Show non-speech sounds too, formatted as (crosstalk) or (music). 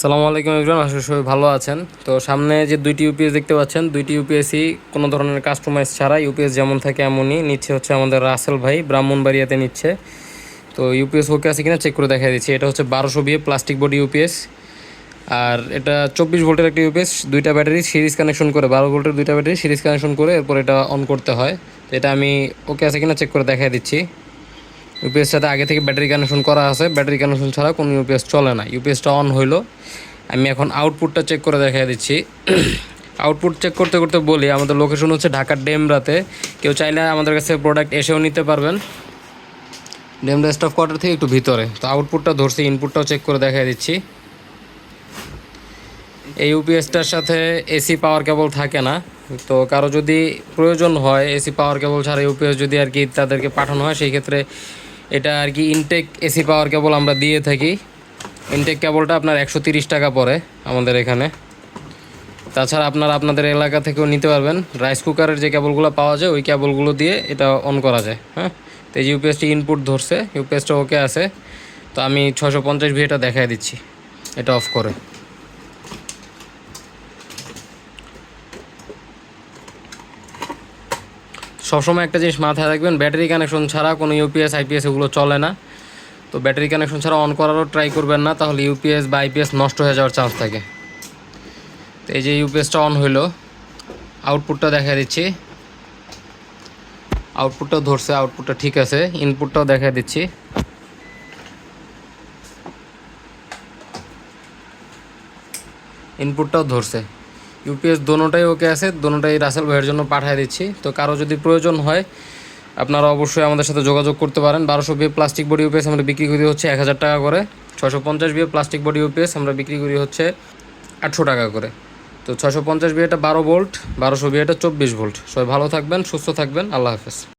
সালামু আলাইকুম এভরিওয়ান আশা সবাই ভালো আছেন। তো সামনে যে দুইটি ইউপিএস দেখতে পাচ্ছেন, দুইটি ইউপিএসই কোনো ধরনের কাস্টমাইজ ছাড়া ইউপিএস যেমন থাকে এমনই। নিচ্ছে হচ্ছে আমাদের রাসেল ভাই, ব্রাহ্মণবাড়িয়াতে নিচ্ছে। তো ইউপিএস ওকে আছে কিনা চেক করে দেখা দিচ্ছি। এটা হচ্ছে বারোশো বিয়ে প্লাস্টিক বডি ইউপিএস আর এটা চব্বিশ ভোল্টের একটা ইউপিএস দুইটা ব্যাটারি সিরিজ কানেকশন করে, বারো ভোল্টের দুইটা ব্যাটারি সিরিজ কানেকশন করে এরপর এটা অন করতে হয়। তো এটা আমি ওকে আছে কিনা চেক করে দেখা দিচ্ছি। ইউপিএসটাতে আগে থেকে ব্যাটারি কানেকশন করা আছে। ব্যাটারি কানেকশন ছাড়া কোনো ইউপিএস চলে না। ইউপিএসটা অন হইল। আমি এখন আউটপুটটা চেক করে দেখা দিচ্ছি। (clears throat) আউটপুট চেক করতে করতে বলি, আমাদের লোকেশন হচ্ছে ঢাকার ডেমরাতে। কেউ চাইলে আমাদের কাছে প্রোডাক্ট এসেও নিতে পারবেন। ডেমরা স্টাফ কোয়ার্টার থেকে একটু ভিতরে। তো আউটপুটটা ধরছি ইনপুটটাও চেক করে দেখা দিচ্ছি। এই ইউপিএসটার সাথে এসি পাওয়ার কেবল থাকে না। তো কারও যদি প্রয়োজন হয় এসি পাওয়ার কেবল ছাড়া ইউপিএস যদি আর কি তাদেরকে পাঠানো হয়, সেই ক্ষেত্রে এটা আর কি ইনটেক এসি পাওয়ার কেবল আমরা দিয়ে থাকি। ইনটেক কেবলটা আপনার একশো টাকা পড়ে আমাদের এখানে। তাছাড়া আপনারা আপনাদের এলাকা থেকেও নিতে পারবেন। রাইস কুকারের যে কেবলগুলো পাওয়া যায়, ওই কেবলগুলো দিয়ে এটা অন করা যায় হ্যাঁ? তো এই ইউপিএসটি ইনপুট ধরছে ইউপিএসটা ওকে আছে। তো আমি ছশো পঞ্চাশ ভিটা দেখাই দিচ্ছি। এটা অফ করে। সবসময় একটা জিনিস মাথায় রাখবেন, ব্যাটারি কানেকশন ছাড়া কোনো ইউপিএস আইপিএস এগুলো চলে না। তো ব্যাটারি কানেকশন ছাড়া অন করারও ট্রাই করবেন না, তাহলে ইউপিএস বা আইপিএস নষ্ট হয়ে যাওয়ার চান্স থাকে। তো এই যে ইউপিএসটা অন হইল আউটপুটটা দেখা দিচ্ছি। আউটপুটটাও ধরছে আউটপুটটা ঠিক আছে ইনপুটটাও দেখা দিচ্ছি। ইনপুটটাও ধরছে। ইউপিএস দোনোটাই ওকে আছে, দোনোটাই রাসেল ভাইয়ের জন্য পাঠিয়ে দিচ্ছি। তো কারও যদি প্রয়োজন হয়, আপনারা অবশ্যই আমাদের সাথে যোগাযোগ করতে পারেন। বারোশো বিয়ে প্লাস্টিক বডি ইউপিএস আমরা বিক্রি করি হচ্ছে এক হাজার টাকা করে। ছশো পঞ্চাশ বিয়ে প্লাস্টিক বডি ইউপিএস আমরা বিক্রি করি হচ্ছে আটশো টাকা করে। তো ছশো পঞ্চাশ বিয়েটা বারো ভোল্ট বারোশো বিয়েটা চব্বিশ ভোল্ট সবাই ভালো থাকবেন, সুস্থ থাকবেন। আল্লাহ হাফেজ।